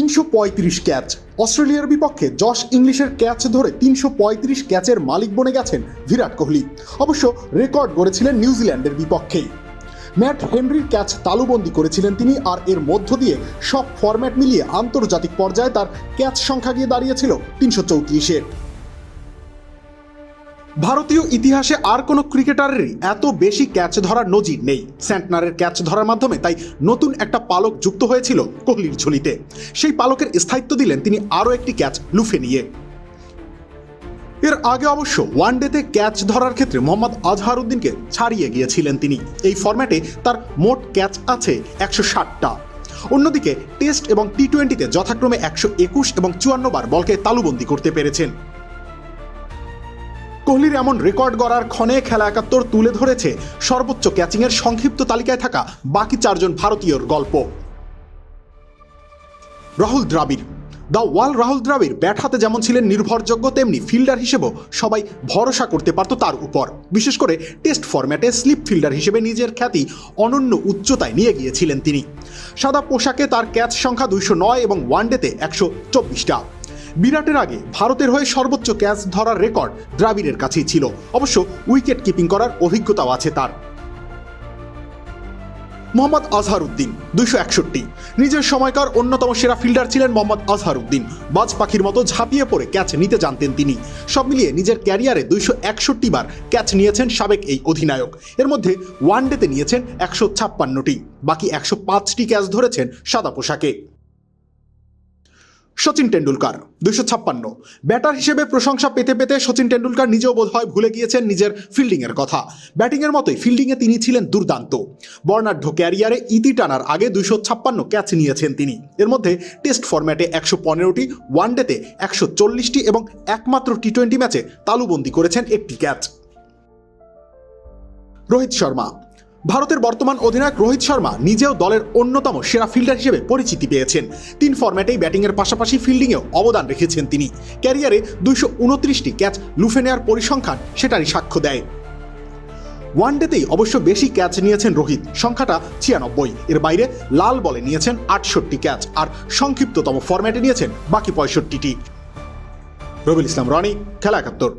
তিনশো পঁয়ত্রিশ ক্যাচ। অস্ট্রেলিয়ার বিপক্ষে জশ ইংলিশের ক্যাচ ধরে তিনশো পঁয়ত্রিশ ক্যাচের মালিক বনে গেছেন বিরাট কোহলি। অবশ্য রেকর্ড গড়েছিলেন নিউজিল্যান্ডের বিপক্ষেই ম্যাট হেনরির ক্যাচ তালুবন্দি করেছিলেন তিনি আর এর মধ্য দিয়ে সব ফরম্যাট মিলিয়ে আন্তর্জাতিক পর্যায়ে তার ক্যাচ সংখ্যা গিয়ে দাঁড়িয়েছিল তিনশো চৌত্রিশে। ভারতীয় ইতিহাসে আর কোনো ক্রিকেটারেরই এত বেশি ক্যাচ ধরার নজির নেই। স্যান্টনারের ক্যাচ ধরার মাধ্যমে তাই নতুন একটা পালক যুক্ত হয়েছিল কোহলির ঝুলিতে। সেই পালকের স্থায়িত্ব দিলেন তিনি আরও একটি ক্যাচ লুফে নিয়ে। এর আগে অবশ্য ওয়ানডেতে ক্যাচ ধরার ক্ষেত্রে মোহাম্মদ আজহারউদ্দিনকে ছাড়িয়ে গিয়েছিলেন তিনি। এই ফর্ম্যাটে তার মোট ক্যাচ আছে একশো ষাটটা। অন্যদিকে টেস্ট এবং টি টোয়েন্টিতে যথাক্রমে একশো একুশ এবং চুয়ান্ন বার বলকে তালুবন্দি করতে পেরেছেন। কোহলির এমন রেকর্ড গড়ার ক্ষণে খেলা একাত্তর তুলে ধরেছে সর্বোচ্চ ক্যাচিংয়ের সংক্ষিপ্ত তালিকায় থাকা বাকি চারজন ভারতীয়র গল্প। Rahul Dravid. The wall Rahul Dravid bat হাতে যেমন ছিলেন নির্ভরযোগ্য, তেমনি ফিল্ডার হিসেবেও সবাই ভরসা করতে পারত তার উপর। বিশেষ করে টেস্ট ফরম্যাটে স্লিপ ফিল্ডার হিসেবে নিজের খ্যাতি অনন্য উচ্চতায় নিয়ে গিয়েছিলেন তিনি। সাদা পোশাকে তার ক্যাচ সংখ্যা দুইশো নয় এবং ওয়ানডেতে একশো চব্বিশটা। বিরাটের আগে ভারতের হয়ে সর্বোচ্চ ক্যাচ ধরার রেকর্ড দ্রাবিড়ের কাছেই ছিল। অবশ্য উইকেট কিপিং করার অভিজ্ঞতাও আছে তার। মোহাম্মদ আজহারউদ্দিন, দুইশো একষট্টি। নিজের সময়কার অন্যতম সেরা ফিল্ডার ছিলেন মোহাম্মদ আজহারউদ্দিন। বাজ পাখির মতো ঝাঁপিয়ে পড়ে ক্যাচ নিতে জানতেন তিনি। সব মিলিয়ে নিজের ক্যারিয়ারে দুইশো একষট্টি বার ক্যাচ নিয়েছেন সাবেক এই অধিনায়ক। এর মধ্যে ওয়ানডেতে নিয়েছেন একশো ছাপ্পান্নটি। বাকি একশো পাঁচটি ক্যাচ ধরেছেন সাদা পোশাকে। সচিন টেন্ডুলকার দুইশো ছাপ্পান্ন। ব্যাটার হিসেবে প্রশংসা পেতে পেতে সচিন টেন্ডুলকার নিজেও বোধ হয় ভুলে গিয়েছেন নিজের ফিল্ডিংয়ের কথা। ব্যাটিংয়ের মতোই ফিল্ডিংয়ে তিনি ছিলেন দুর্দান্ত। বর্ণাঢ্য ক্যারিয়ারে ইতি টানার আগে দুইশো ছাপ্পান্ন ক্যাচ নিয়েছেন তিনি। এর মধ্যে টেস্ট ফরম্যাটে একশো পনেরোটি, ওয়ানডেতে একশো চল্লিশটি এবং একমাত্র টি টোয়েন্টি ম্যাচে তালুবন্দি করেছেন একটি ক্যাচ। রোহিত শর্মা ভারতের বর্তমান অধিনায়ক রোহিত শর্মা নিজেও দলের অন্যতম সেরা ফিল্ডার হিসেবে পরিচিতি পেয়েছেন। তিন ফরম্যাটেই ব্যাটিংয়ের পাশাপাশি ফিল্ডিংয়েও অবদান রেখেছেন তিনি। ক্যারিয়ারে দুইশো উনত্রিশটি ক্যাচ লুফে নেওয়ার পরিসংখ্যান সেটারই সাক্ষ্য দেয়। ওয়ানডেতেই অবশ্য বেশি ক্যাচ নিয়েছেন রোহিত, সংখ্যাটা ছিয়ানব্বই। এর বাইরে লাল বলে নিয়েছেন আটষট্টি ক্যাচ আর সংক্ষিপ্ততম ফরম্যাটে নিয়েছেন বাকি পঁয়ষট্টিটি। রবিল ইসলাম, রনি, খেলা একাত্তর।